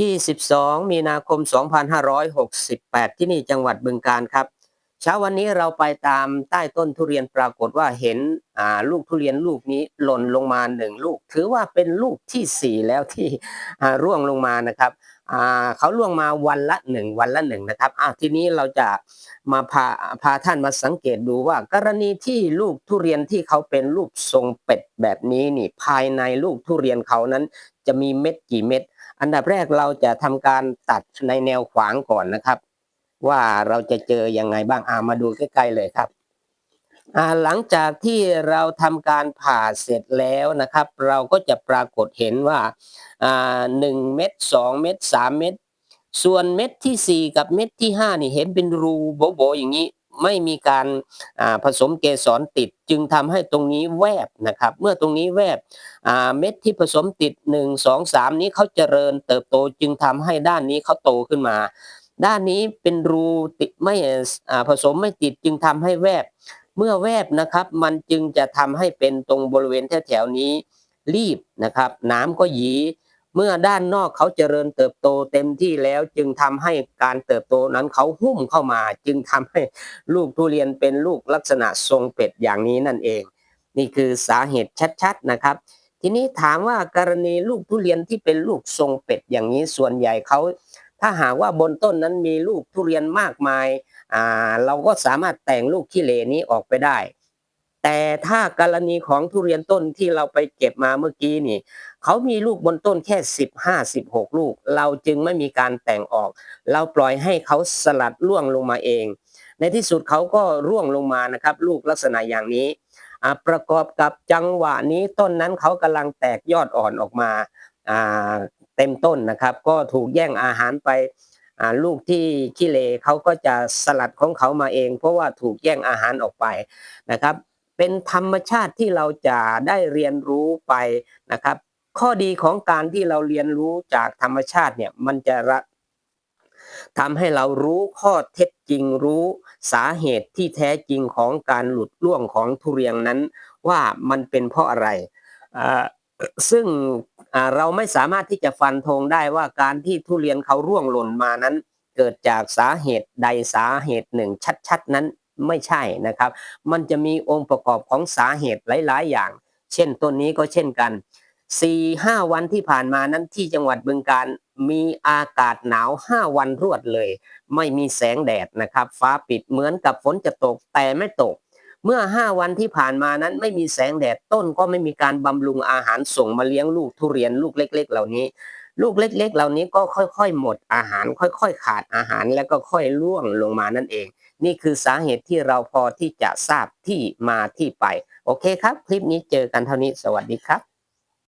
22 มีนาคม 2568 ที่นี่จังหวัดบึงการครับเช้าวันนี้เราไปตามใต้ต้นทุเรียนปรากฏว่าเห็นลูกทุเรียนลูกนี้หล่นลงมาหนึ่งลูก ถือว่าเป็นลูกที่สี่แล้วที่ร่วงลงมานะครับเขาล่วงมาวันละหนึ่งวันละหนึ่งนะครับอ่าทีนี้เราจะมาพาพาท่านมาสังเกตดูว่า กรณีที่ลูกทุเรียนที่เขาเป็นลูกทรงเป็ดแบบนี้นี่ภายในลูกทุเรียนเขานั้น จะมีเม็ดกี่เม็ด อันดับแรกเราจะทำการตัดในแนวขวางก่อนนะครับ ว่าเราจะเจอยังไงบ้างอ่ามาดูใกล้ๆเลยครับอ่าหลังจากที่เราทำการผ่าเสร็จแล้วนะครับ เราก็จะปรากฏเห็นว่าอ่าหนึ่งเม็ดสองเม็ดสามเม็ดส่วนเม็ดที่สี่กับเม็ดที่ห้านี่เห็นเป็นรูโบๆอย่างนี้ ไม่มีการผสมเกสรติด จึงทำให้ตรงนี้แวบนะครับ เมื่อตรงนี้แวบเม็ดที่ผสมติดหนึ่งสองสามนี้เขาเจริญเติบโตจึงทำให้ด้านนี้เขาโตขึ้นมา ด้านนี้เป็นรูติดไม่ผสมไม่ติดจึงทำให้แวบ เมื่อแวบนะครับมันจึงจะทำให้เป็นตรงบริเวณแถวๆนี้รีบนะครับ น้ำก็หยี เมื่อด้านนอกเขาเจริญเติบโตเต็มที่แล้วจึงทำให้การเติบโตนั้นเขาหุ้มเข้ามา จึงทำให้ลูกทุเรียนเป็นลูกลักษณะทรงเป็ดอย่างนี้นั่นเอง นี่คือสาเหตุชัดๆนะครับ ทีนี้ถามว่ากรณีลูกทุเรียนที่เป็นลูกทรงเป็ดอย่างนี้ส่วนใหญ่เขาถ้าหากว่าบนต้นนั้นมีลูกทุเรียนมากมายอ่าเราก็สามารถแต่งลูกขี้เหร่นี้ออกไปได้ แต่ถ้ากรณีของทุเรียนต้นที่เราไปเก็บมาเมื่อกี้นี่เขามีลูกบนต้นแค่สิบห้าสิบหกลูก เราจึงไม่มีการแต่งออก เราปล่อยให้เขาสลัดร่วงลงมาเอง ในที่สุดเขาก็ร่วงลงมานะครับ ลูกลักษณะอย่างนี้ประกอบกับจังหวะนี้ต้นนั้นเขากำลังแตกยอดอ่อนออกมาเต็มต้นนะครับ ก็ถูกแย่งอาหารไปลูกที่ขี้เลเขาก็จะสลัดของเขามาเอง เพราะว่าถูกแย่งอาหารออกไปนะครับ เป็นธรรมชาติที่เราจะได้เรียนรู้ไปนะครับ ข้อดีของการที่เราเรียนรู้จากธรรมชาติเนี่ยมันจะทำให้เรารู้ข้อเท็จจริงรู้สาเหตุที่แท้จริงของการหลุดร่วงของทุเรียนนั้น ว่ามันเป็นเพราะอะไร ซึ่งเราไม่สามารถที่จะฟันธงได้ว่าการที่ทุเรียนเขาร่วงหล่นมานั้น เกิดจากสาเหตุใดสาเหตุหนึ่งชัด ๆ นั้น ไม่ใช่นะครับ มันจะมีองค์ประกอบของสาเหตุหลาย ๆ อย่าง เช่นต้นนี้ก็เช่นกันสี่ห้าวันที่ผ่านมานั้นที่จังหวัดบึงการมีอากาศหนาวห้าวันรวดเลย ไม่มีแสงแดดนะครับ ฟ้าปิดเหมือนกับฝนจะตกแต่ไม่ตก เมื่อห้าวันที่ผ่านมานั้นไม่มีแสงแดดต้นก็ไม่มีการบำรุงอาหารส่งมาเลี้ยงลูกทุเรียนลูกเล็ก ๆ เหล่านี้ ลูกเล็ก ๆ เหล่านี้ก็ค่อย ๆ หมดอาหาร ค่อย ๆ ขาดอาหารแล้วก็ค่อยร่วงลงมานั่นเอง นี่คือสาเหตุที่เราพอที่จะทราบที่มาที่ไป โอเคครับ คลิปนี้เจอกันเท่านี้สวัสดีครับ